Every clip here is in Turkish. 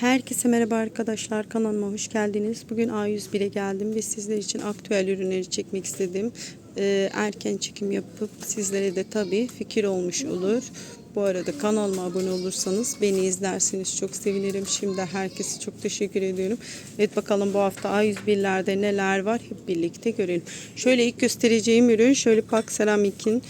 Herkese merhaba arkadaşlar kanalıma hoş geldiniz. Bugün A101'e geldim ve sizler için aktüel ürünleri çekmek istedim. Ee, erken çekim yapıp sizlere de tabii fikir olmuş olur. Bu arada kanalıma abone olursanız beni izlersiniz çok sevinirim. Şimdi herkese çok teşekkür ediyorum. Evet bakalım bu hafta A101'lerde neler var hep birlikte görelim. Şöyle ilk göstereceğim ürün şöyle Pak Seramik'in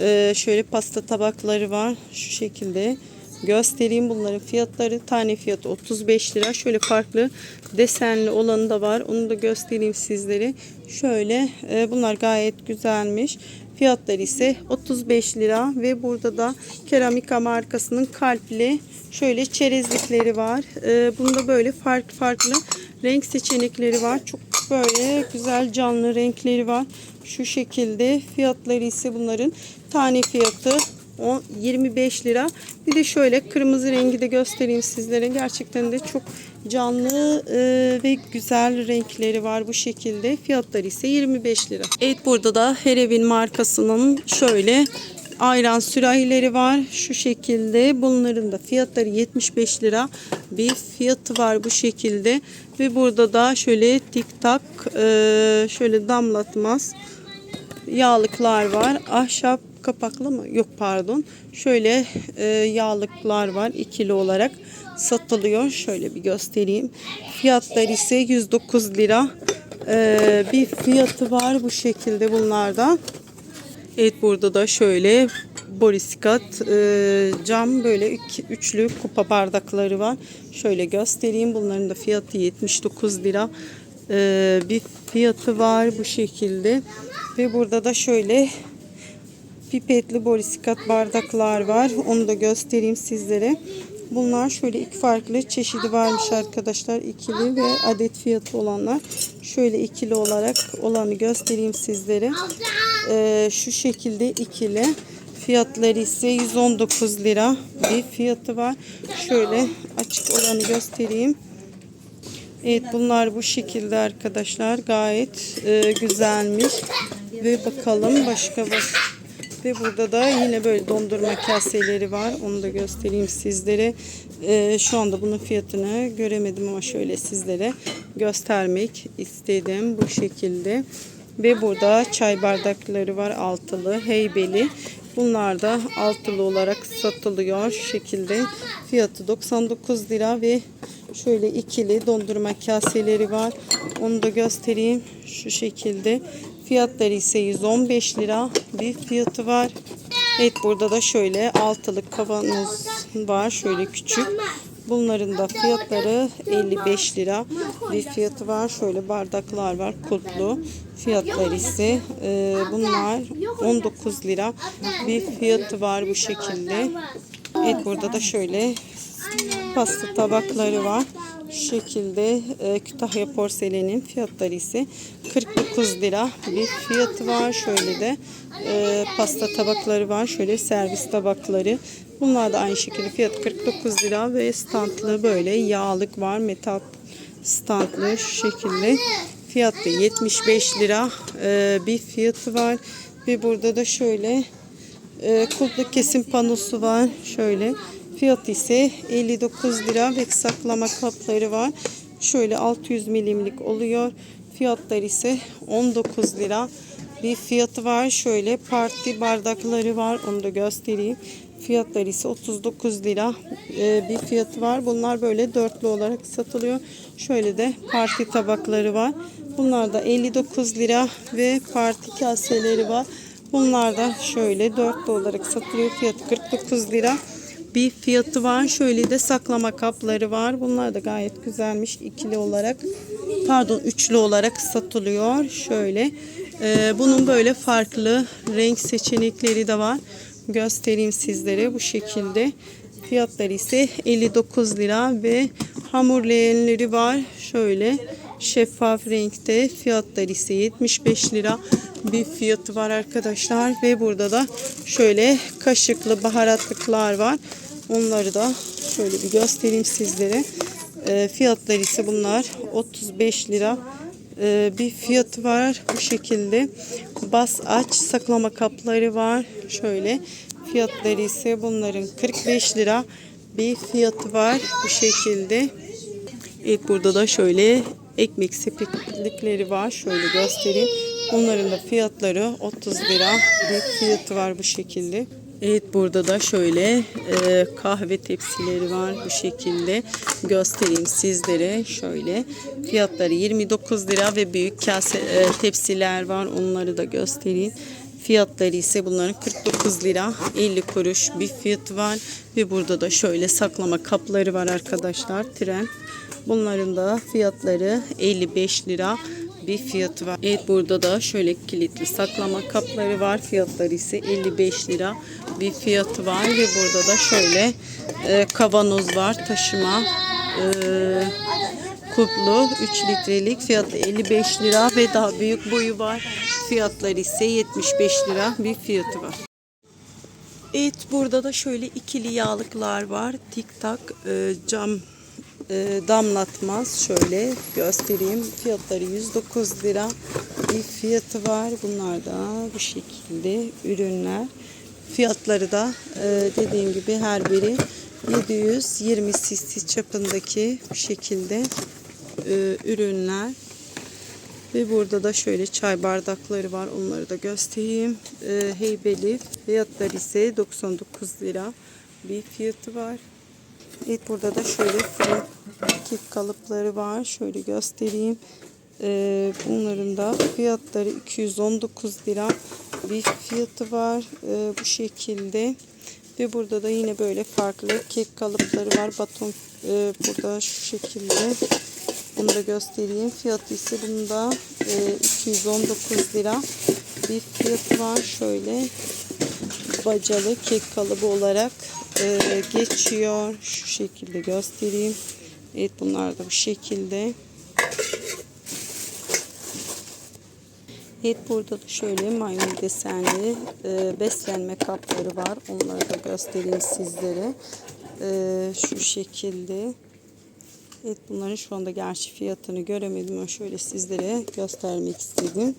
e, şöyle pasta tabakları var şu şekilde göstereyim bunların fiyatları. Tane fiyatı 35 lira. Şöyle farklı desenli olanı da var. Onu da göstereyim sizlere. Şöyle e, bunlar gayet güzelmiş. Fiyatları ise 35 lira ve burada da Keramika markasının kalpli şöyle çerezlikleri var. E, bunda böyle farklı farklı renk seçenekleri var. Çok böyle güzel canlı renkleri var. Şu şekilde fiyatları ise bunların tane fiyatı 10 25 lira. Bir de şöyle kırmızı rengi de göstereyim sizlere. Gerçekten de çok canlı e, ve güzel renkleri var bu şekilde. Fiyatları ise 25 lira. Evet burada da Herevin markasının şöyle ayran sürahileri var. Şu şekilde. Bunların da fiyatları 75 lira. Bir fiyatı var bu şekilde. Ve burada da şöyle tik tak e, şöyle damlatmaz yağlıklar var. Ahşap kapaklı mı? Yok pardon. Şöyle e, yağlıklar var ikili olarak satılıyor. Şöyle bir göstereyim. Fiyatlar ise 109 lira. E, bir fiyatı var bu şekilde bunlarda. Evet burada da şöyle borisikat e, cam böyle iki, üçlü kupa bardakları var. Şöyle göstereyim. Bunların da fiyatı 79 lira. E, bir fiyatı var bu şekilde. Ve burada da şöyle pipetli borisikat bardaklar var. Onu da göstereyim sizlere. Bunlar şöyle iki farklı çeşidi varmış arkadaşlar. İkili ve adet fiyatı olanlar. Şöyle ikili olarak olanı göstereyim sizlere. Ee, şu şekilde ikili. Fiyatları ise 119 lira bir fiyatı var. Şöyle açık olanı göstereyim. Evet bunlar bu şekilde arkadaşlar. Gayet e, güzelmiş. Ve bakalım başka var. Ve burada da yine böyle dondurma kaseleri var. Onu da göstereyim sizlere. E, şu anda bunun fiyatını göremedim ama şöyle sizlere göstermek istedim. Bu şekilde. Ve burada çay bardakları var altılı, heybeli. Bunlar da altılı olarak satılıyor şu şekilde. Fiyatı 99 lira ve şöyle ikili dondurma kaseleri var. Onu da göstereyim şu şekilde. Fiyatları ise 115 lira bir fiyatı var. Evet burada da şöyle altılı kavanoz var. Şöyle küçük. Bunların da fiyatları 55 lira bir fiyatı var. Şöyle bardaklar var kulplu. Fiyatları ise e, bunlar 19 lira bir fiyatı var bu şekilde. Evet burada da şöyle pasta tabakları var. Şu şekilde e, Kütahya porselenin fiyatları ise 49 lira bir fiyatı var. Şöyle de e, pasta tabakları var. Şöyle servis tabakları. Bunlar da aynı şekilde fiyat 49 lira ve standlı böyle yağlık var. Metal standlı şu şekilde. Fiyatı 75 lira e, bir fiyatı var. Ve burada da şöyle e, kulpluk kesim panosu var. Şöyle fiyatı ise 59 lira ve saklama kapları var. Şöyle 600 milimlik oluyor. Fiyatları ise 19 lira bir fiyatı var. Şöyle parti bardakları var. Onu da göstereyim. Fiyatları ise 39 lira e, bir fiyatı var. Bunlar böyle dörtlü olarak satılıyor. Şöyle de parti tabakları var. Bunlar da 59 lira ve parti kaseleri var. Bunlar da şöyle dörtlü olarak satılıyor. Fiyatı 49 lira bir fiyatı var. Şöyle de saklama kapları var. Bunlar da gayet güzelmiş. ikili olarak pardon üçlü olarak satılıyor. Şöyle e, bunun böyle farklı renk seçenekleri de var. Göstereyim sizlere bu şekilde. Fiyatları ise 59 lira ve hamur leğenleri var. Şöyle şeffaf renkte fiyatları ise 75 lira bir fiyatı var arkadaşlar ve burada da şöyle kaşıklı baharatlıklar var. Onları da şöyle bir göstereyim sizlere. E, fiyatları ise bunlar 35 lira e, bir fiyatı var bu şekilde. Bas aç saklama kapları var. Şöyle fiyatları ise bunların 45 lira bir fiyatı var bu şekilde. Evet burada da şöyle ekmek sepetlikleri var. Şöyle göstereyim. Bunların da fiyatları 30 lira. Bir fiyatı var bu şekilde. Evet burada da şöyle e, kahve tepsileri var bu şekilde. Göstereyim sizlere. Şöyle fiyatları 29 lira ve büyük kase e, tepsiler var. Onları da göstereyim. Fiyatları ise bunların 49 lira 50 kuruş bir fiyatı var. Ve burada da şöyle saklama kapları var arkadaşlar tren. Bunların da fiyatları 55 lira bir fiyatı var. Evet burada da şöyle kilitli saklama kapları var. Fiyatları ise 55 lira bir fiyatı var ve burada da şöyle e, kavanoz var taşıma e, kuplu 3 litrelik fiyatı 55 lira ve daha büyük boyu var. Fiyatları ise 75 lira bir fiyatı var. Evet burada da şöyle ikili yağlıklar var. Tik tak e, cam damlatmaz. Şöyle göstereyim. Fiyatları 109 lira bir fiyatı var. Bunlar da bu şekilde ürünler. Fiyatları da e, dediğim gibi her biri 720 cc çapındaki bu şekilde e, ürünler. Ve burada da şöyle çay bardakları var. Onları da göstereyim. E, heybeli. Fiyatları ise 99 lira bir fiyatı var. Evet burada da şöyle fırın kek kalıpları var. Şöyle göstereyim. E, bunların da fiyatları 219 lira bir fiyatı var. E, bu şekilde. Ve burada da yine böyle farklı kek kalıpları var. Baton e, burada şu şekilde. Bunu da göstereyim. Fiyatı ise bunda e, 219 lira bir fiyatı var. Şöyle bacalı kek kalıbı olarak e, geçiyor. Şu şekilde göstereyim. Evet bunlar da bu şekilde. Evet burada da şöyle maymun desenli e, beslenme kapları var. Onları da göstereyim sizlere. E, şu şekilde. Evet bunların şu anda gerçi fiyatını göremedim ama şöyle sizlere göstermek istedim.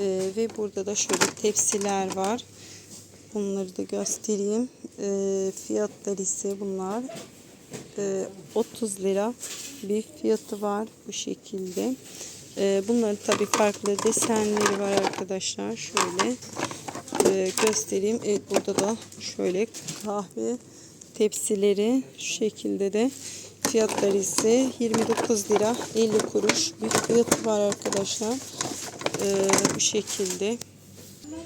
E, ve burada da şöyle tepsiler var. Onları da göstereyim. E, fiyatları ise bunlar e, 30 lira bir fiyatı var bu şekilde. E, bunların tabii farklı desenleri var arkadaşlar. Şöyle e, göstereyim. Evet burada da şöyle kahve tepsileri şu şekilde de fiyatları ise 29 lira 50 kuruş bir fiyatı var arkadaşlar. E, bu şekilde.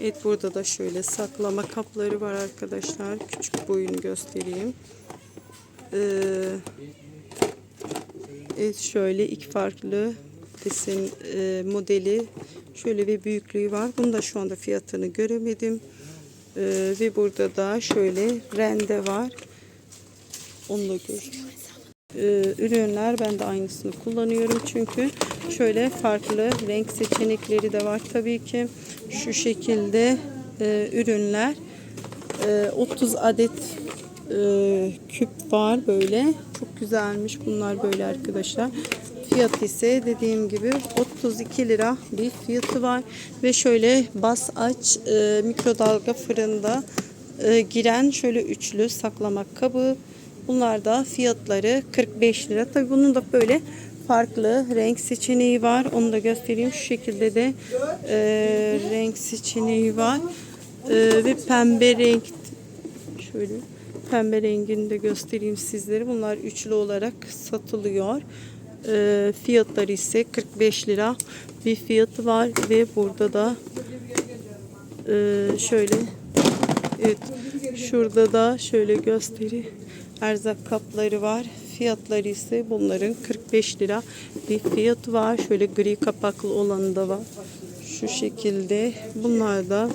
Evet burada da şöyle saklama kapları var arkadaşlar. Küçük boyunu göstereyim. Ee, evet şöyle iki farklı desen e, modeli şöyle ve büyüklüğü var. Bunu da şu anda fiyatını göremedim. Ee, ve burada da şöyle rende var. Onu da gör. Ee, ürünler ben de aynısını kullanıyorum çünkü şöyle farklı renk seçenekleri de var tabii ki şu şekilde e, ürünler. E, 30 adet e, küp var böyle. Çok güzelmiş bunlar böyle arkadaşlar. Fiyat ise dediğim gibi 32 lira bir fiyatı var. Ve şöyle bas aç e, mikrodalga fırında e, giren şöyle üçlü saklama kabı. Bunlar da fiyatları 45 lira. Tabi bunun da böyle farklı renk seçeneği var. Onu da göstereyim. Şu şekilde de e, renk seçeneği var. E, ve pembe renk şöyle pembe rengini de göstereyim sizlere. Bunlar üçlü olarak satılıyor. E, fiyatları ise 45 lira bir fiyatı var. Ve burada da e, şöyle evet şurada da şöyle gösteri erzak kapları var fiyatları ise bunların 45 lira bir fiyatı var şöyle gri kapaklı olanı da var şu şekilde bunlar da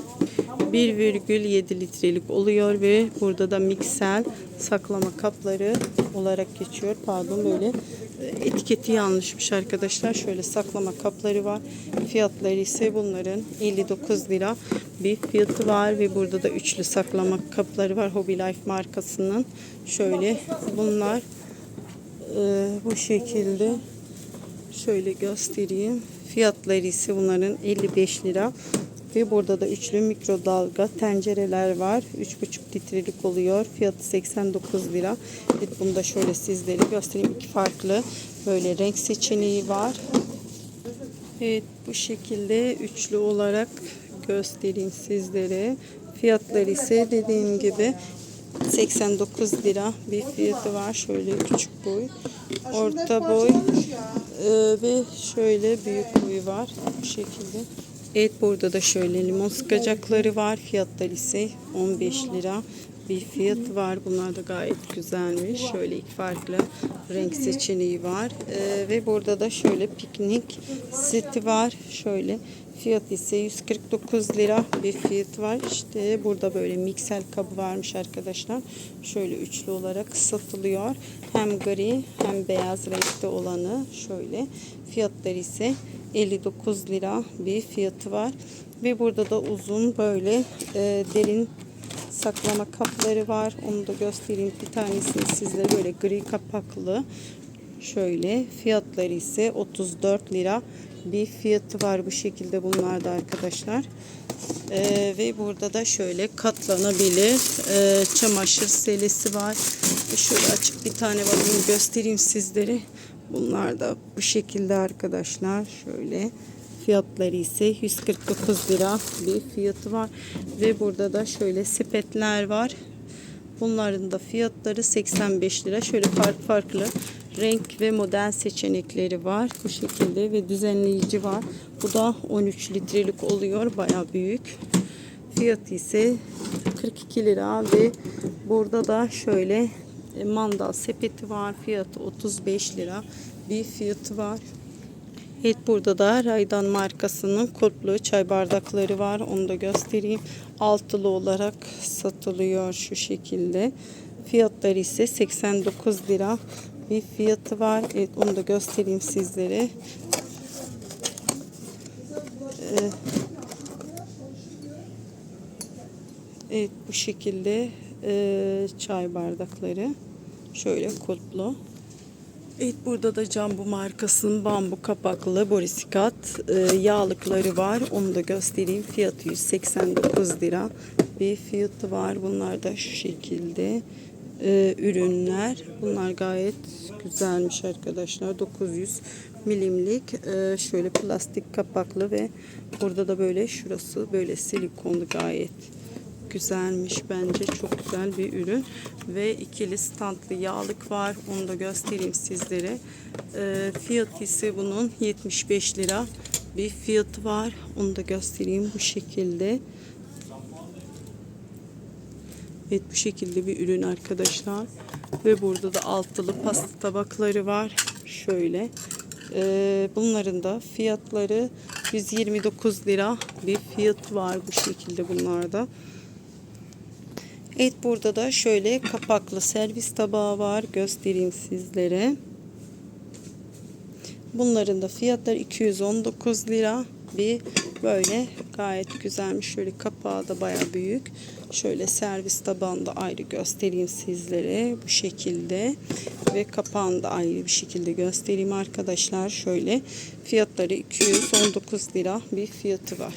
1,7 litrelik oluyor ve burada da miksel saklama kapları olarak geçiyor. Pardon böyle e, etiketi yanlışmış arkadaşlar. Şöyle saklama kapları var. Fiyatları ise bunların 59 lira bir fiyatı var ve burada da üçlü saklama kapları var. Hobby Life markasının. Şöyle bunlar e, bu şekilde şöyle göstereyim. Fiyatları ise bunların 55 lira Ve burada da üçlü mikrodalga tencereler var. 3,5 litrelik oluyor. Fiyatı 89 lira. Evet, bunu da şöyle sizlere göstereyim. İki farklı böyle renk seçeneği var. Evet bu şekilde üçlü olarak göstereyim sizlere. Fiyatları ise dediğim gibi 89 lira bir fiyatı var. Şöyle küçük boy, orta boy e, ve şöyle büyük boyu var. Bu şekilde. Evet burada da şöyle limon sıkacakları var. Fiyatları ise 15 lira bir fiyat var. Bunlar da gayet güzelmiş. Şöyle iki farklı renk seçeneği var. Ee, ve burada da şöyle piknik seti var. Şöyle fiyat ise 149 lira bir fiyat var. İşte burada böyle miksel kabı varmış arkadaşlar. Şöyle üçlü olarak satılıyor. Hem gri hem beyaz renkte olanı şöyle. Fiyatları ise 59 lira bir fiyatı var. Ve burada da uzun böyle e, derin saklama kapları var. Onu da göstereyim. Bir tanesini sizlere böyle gri kapaklı. Şöyle fiyatları ise 34 lira bir fiyatı var bu şekilde bunlarda arkadaşlar. Ee, ve burada da şöyle katlanabilir e, çamaşır selesi var. Şöyle açık bir tane var. Göstereyim sizlere. Bunlar da bu şekilde arkadaşlar. Şöyle Fiyatları ise 149 lira bir fiyatı var. Ve burada da şöyle sepetler var. Bunların da fiyatları 85 lira. Şöyle farklı farklı renk ve model seçenekleri var. Bu şekilde ve düzenleyici var. Bu da 13 litrelik oluyor. Baya büyük. Fiyatı ise 42 lira ve burada da şöyle e, mandal sepeti var. Fiyatı 35 lira bir fiyatı var. Evet burada da Raydan markasının kulplu çay bardakları var. Onu da göstereyim. Altılı olarak satılıyor şu şekilde. Fiyatları ise 89 lira bir fiyatı var. Evet onu da göstereyim sizlere. Ee, evet bu şekilde e, çay bardakları. Şöyle kulplu. Evet burada da Cambu markasının bambu kapaklı borisikat e, yağlıkları var. Onu da göstereyim. Fiyatı 189 lira bir fiyatı var. Bunlar da şu şekilde e, ürünler. Bunlar gayet güzelmiş arkadaşlar. 900 milimlik e, şöyle plastik kapaklı ve burada da böyle şurası böyle silikonlu gayet güzelmiş. Bence çok güzel bir ürün. Ve ikili standlı yağlık var. Onu da göstereyim sizlere. E, fiyatı ise bunun 75 lira bir fiyatı var. Onu da göstereyim bu şekilde Evet bu şekilde bir ürün arkadaşlar ve burada da altılı pasta tabakları var şöyle ee, bunların da fiyatları 129 lira bir fiyat var bu şekilde bunlarda. Evet burada da şöyle kapaklı servis tabağı var. Göstereyim sizlere. Bunların da fiyatları 219 lira. Bir böyle gayet güzelmiş. Şöyle kapağı da baya büyük. Şöyle servis tabağını ayrı göstereyim sizlere. Bu şekilde. Ve kapağını da ayrı bir şekilde göstereyim arkadaşlar. Şöyle fiyatları 219 lira bir fiyatı var.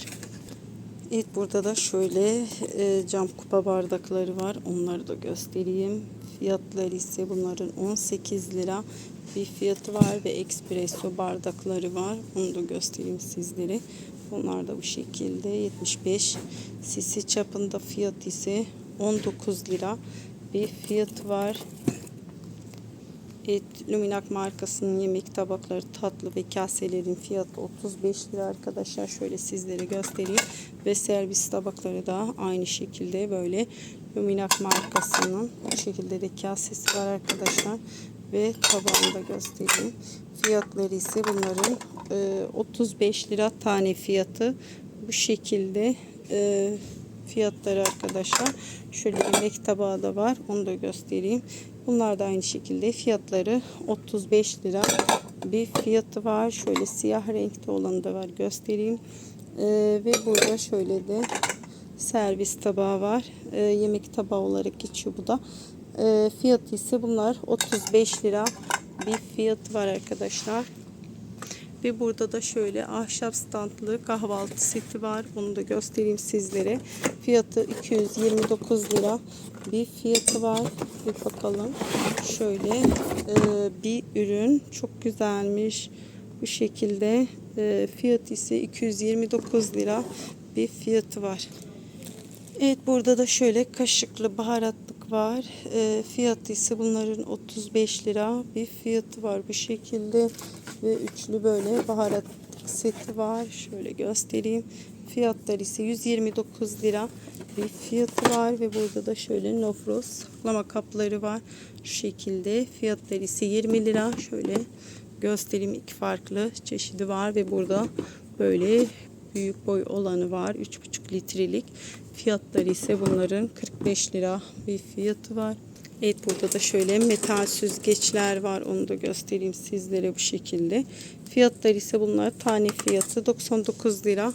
Evet burada da şöyle e, cam kupa bardakları var. Onları da göstereyim. Fiyatları ise bunların 18 lira bir fiyatı var ve espresso bardakları var. Onu da göstereyim sizlere. Bunlar da bu şekilde 75 cc çapında fiyat ise 19 lira bir fiyatı var. Evet, Luminak markasının yemek tabakları, tatlı ve kaselerin fiyatı 35 lira arkadaşlar. Şöyle sizlere göstereyim. Ve servis tabakları da aynı şekilde böyle Luminak markasının bu şekilde de kasesi var arkadaşlar. Ve tabağını da göstereyim. Fiyatları ise bunların e, 35 lira tane fiyatı. Bu şekilde e, fiyatları arkadaşlar. Şöyle yemek tabağı da var. Onu da göstereyim. Bunlar da aynı şekilde fiyatları 35 lira bir fiyatı var. Şöyle siyah renkte olanı da var göstereyim. Ee, ve burada şöyle de servis tabağı var. Ee, yemek tabağı olarak geçiyor bu da. Ee, fiyatı ise bunlar 35 lira bir fiyatı var arkadaşlar. Ve burada da şöyle ahşap standlı kahvaltı seti var. Bunu da göstereyim sizlere. Fiyatı 229 lira bir fiyatı var. Bir bakalım. Şöyle e, bir ürün. Çok güzelmiş. Bu şekilde. E, fiyat ise 229 lira bir fiyatı var. Evet burada da şöyle kaşıklı var. E, fiyatı ise bunların 35 lira bir fiyatı var bu şekilde. Ve üçlü böyle baharat seti var. Şöyle göstereyim. Fiyatları ise 129 lira bir fiyatı var ve burada da şöyle nofros saklama kapları var. Şu şekilde fiyatları ise 20 lira. Şöyle göstereyim iki farklı çeşidi var ve burada böyle büyük boy olanı var. 3,5 litrelik. Fiyatları ise bunların 45 lira bir fiyatı var. Evet burada da şöyle metal süzgeçler var. Onu da göstereyim sizlere bu şekilde. Fiyatları ise bunlar tane fiyatı 99 lira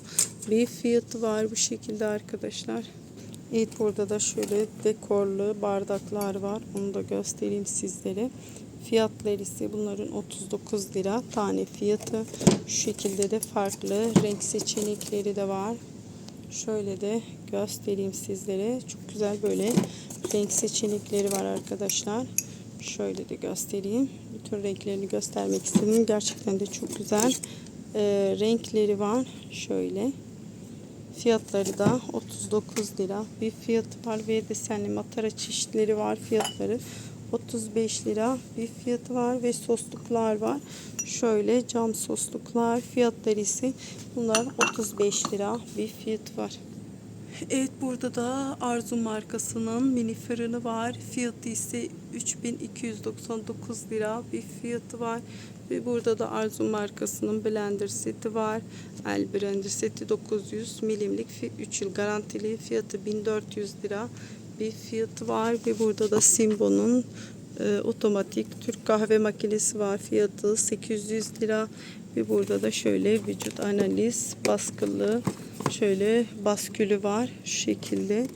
bir fiyatı var bu şekilde arkadaşlar. Evet burada da şöyle dekorlu bardaklar var. Onu da göstereyim sizlere. Fiyatları ise bunların 39 lira tane fiyatı. Şu şekilde de farklı renk seçenekleri de var. Şöyle de göstereyim sizlere. Çok güzel böyle renk seçenekleri var arkadaşlar. Şöyle de göstereyim. Bütün renklerini göstermek istedim. Gerçekten de çok güzel e, renkleri var. Şöyle. Fiyatları da 39 lira. Bir fiyatı var ve desenli matara çeşitleri var. Fiyatları 35 lira bir fiyatı var ve sosluklar var. Şöyle cam sosluklar fiyatları ise bunlar 35 lira bir fiyatı var. Evet burada da Arzu markasının mini fırını var. Fiyatı ise 3299 lira bir fiyatı var. Ve burada da Arzu markasının blender seti var. El blender seti 900 milimlik 3 yıl garantili fiyatı 1400 lira bir fiyatı var. Ve burada da Simbo'nun e, otomatik Türk kahve makinesi var. Fiyatı 800 lira. Ve burada da şöyle vücut analiz baskılı şöyle baskülü var şu şekilde.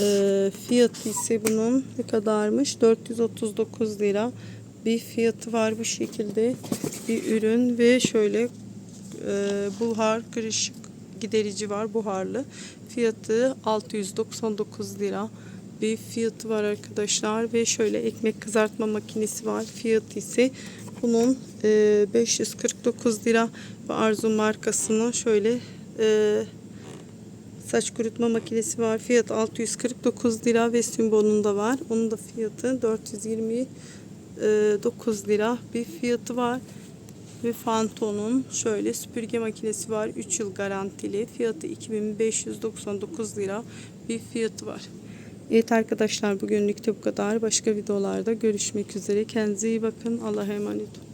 E, fiyatı ise bunun ne kadarmış? 439 lira bir fiyatı var bu şekilde bir ürün ve şöyle e, buhar kırışık giderici var buharlı. Fiyatı 699 lira bir fiyatı var arkadaşlar ve şöyle ekmek kızartma makinesi var. Fiyatı ise bunun e, 549 lira ve Arzu markasının şöyle e, saç kurutma makinesi var. Fiyat 649 lira ve Symbol'un da var. Onun da fiyatı 429 lira bir fiyatı var. Ve Fanton'un şöyle süpürge makinesi var. 3 yıl garantili. Fiyatı 2599 lira bir fiyatı var. Evet arkadaşlar bugünlük de bu kadar. Başka videolarda görüşmek üzere. Kendinize iyi bakın. Allah'a emanet olun.